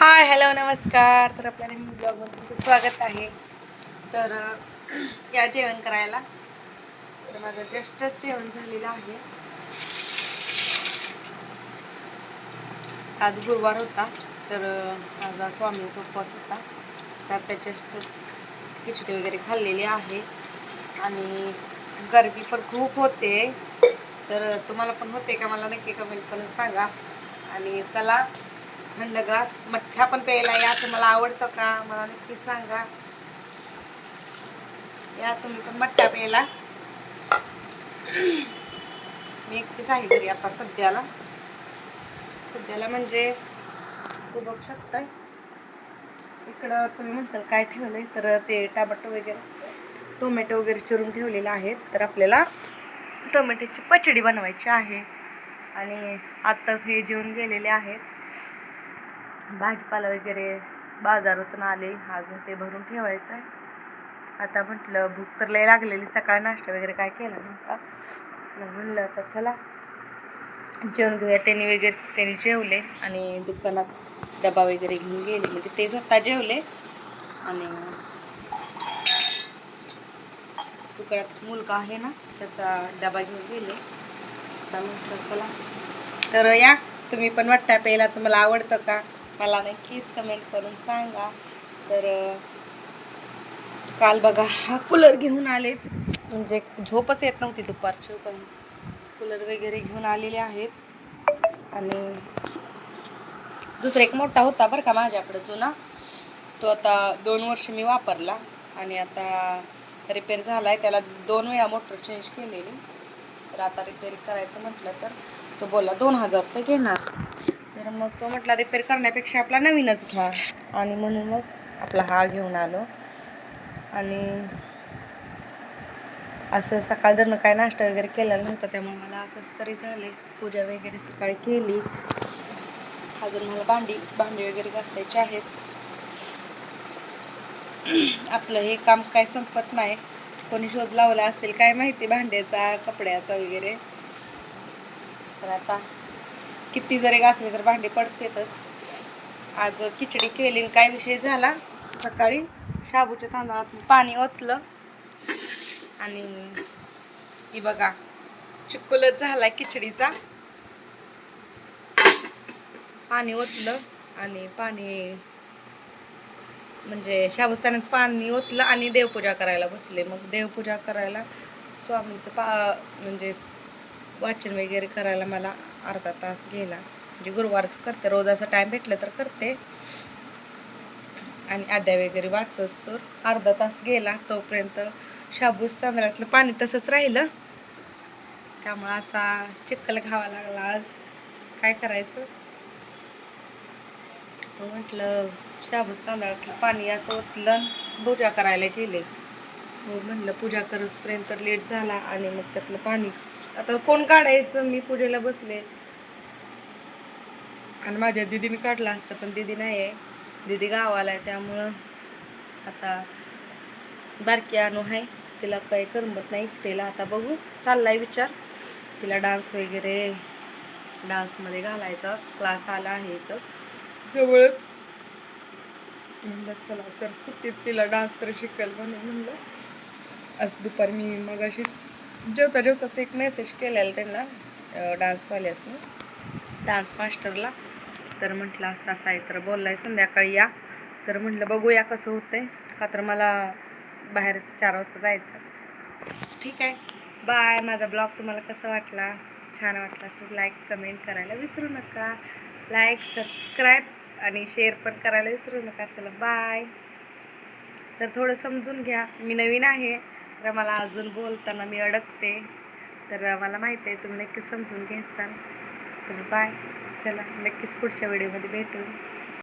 Hi hello नमस्कार. तर आपल्या नवीन ब्लॉगमध्ये तुमचं स्वागत आहे. तर या जेवण करायला. तर माझं जस्टच जेवण झालेलं आहे. आज गुरुवार होता. तर माझा स्वामींचा उपवास होता. तर त्या जस्टच खिचडी वगैरे खाल्लेली आहे. आणि गरमी पण खूप होते. तर तुम्हाला पण होते का? मला नक्की कमेंट करून सांगा. आणि चला थंडगार मठ्ठा पण प्यायला या. तुम्हाला आवडतं का? मला नक्की सांगा. या तुम्ही पण मठ्ठा प्यायला. मी एकटीच आहे घरी आता सध्याला. सध्याला म्हणजे तू बघू शकताय. इकडं तुम्ही म्हणताल काय ठेवलंय तर ते टमाटो वगैरे टोमॅटो वगैरे चिरून ठेवलेले आहेत. तर आपल्याला टोमॅटोची पचडी बनवायची आहे. आणि आत्ताच हे जेवून गेलेले आहेत. भाजीपाला वगैरे बाजारातून आले. अजून ते भरून ठेवायचं आहे आता म्हटलं भूक तर लय लागलेली. सकाळ नाश्ता वगैरे काय केला नव्हता. मग म्हणलं आता चला. जेवण घेऊया. त्यांनी वगैरे त्यांनी जेवले आणि दुकानात डबा वगैरे घेऊन गेले. म्हणजे ते स्वतः जेवले आणि दुकानात मुलगा आहे ना त्याचा डबा घेऊन गेले. आता म्हटलं चला. तर या तुम्ही पण वाटता प्यायला तुम्हाला आवडतं का? मला नक्कीच कमेंट करून सांगा. तर काल बघा हा कूलर घेऊन आले म्हणजे झोपच येत नव्हती दुपारची हो पण कूलर वगैरे घेऊन आलेले आहेत. आणि दुसरा एक मोठा होता बरं का माझ्याकडे जुना. तो आता दोन वर्ष मी वापरला. आणि आता रिपेअर झाला आहे त्याला दोन वेळा मोटर चेंज केलेली. तर आता रिपेअर करायचं म्हटलं तर तो बोला दोन हजार रुपये घेणार. तर मग तो म्हटला रिपेअर करण्यापेक्षा आपला नवीनच घ्या. आणि म्हणून मग आपला हा घेऊन आलो. आणि असं सकाळ जर काय नाश्ता वगैरे केलेला नव्हता त्यामुळे मला कसं तरी झाले. पूजा वगैरे सकाळी केली. अजून मला भांडी भांडी वगैरे घासायची आहेत. आपलं हे काम काय संपत नाही. कोणी शोध लावला असेल काय माहिती भांड्याचा कपड्याचा वगैरे. तर आता किती जरी घासले तर भांडी पडतेतच. आज खिचडी केली आणि काय विषय झाला? सकाळी शाबूच्या तांदळात पाणी ओतलं. आणि ही बघा चिक्कुलच झाला खिचडीचा. पाणी ओतलं आणि पाणी म्हणजे शाबुस्तानात पाणी ओतलं आणि देवपूजा करायला बसले. मग देवपूजा करायला स्वामींचं पा म्हणजे वाचन वगैरे करायला मला अर्धा तास गेला. म्हणजे गुरुवारचं करते रोज असं टाईम भेटलं तर करते. आणि आद्या वगैरे वाचस तर अर्धा तास गेला तोपर्यंत शाबूस तांदळातलं पाणी तसंच राहिलं. त्यामुळं असा चिक्कल घावा लागला आज. काय करायचं? म्हटलं शाबूस तांदळातलं पाणी असं ओतलं पूजा करायला गेले. हो, मग म्हटलं पूजा करूसपर्यंत लेट झाला आणि मग त्यातलं पाणी आता कोण काढायचं? मी पूजेला बसले. आणि माझ्या दिदीने काढला असतं पण दिदी नाही आहे. दिदी गावाला आहे त्यामुळं आता बारकी आणू आहे. तिला काही करमत नाही तिला आता बघू चाललाय विचार. तिला डान्स वगैरे डान्समध्ये घालायचा. क्लास आला आहे तर जवळच. म्हणलं चला तर सुट्टीत तिला डान्स तर शिकेल म्हणून म्हणलं. आज दुपारी मी मग अशीच जेवता जेवताच एक मेसेज केलेला त्यांना डान्सवाल्यासनं डान्स मास्टरला तर म्हटलं असं असं आहे. तर बोललाय संध्याकाळी या. तर म्हटलं बघूया कसं होतंय. का तर मला बाहेर चार वाजता जायचं. ठीक आहे. बाय माझा ब्लॉग तुम्हाला कसा वाटला? छान वाटला असेल लाईक कमेंट करायला विसरू नका. लाईक सबस्क्राईब आणि शेअर पण करायला विसरू नका. चला बाय तर थोडं समजून घ्या. मी नवीन आहे. तर मला अजून बोलताना मी अडकते. तर मला माहिती आहे तुम्ही नक्की समजून घ्यायचा तर बाय चला नक्कीच पुढच्या व्हिडिओमध्ये भेटू.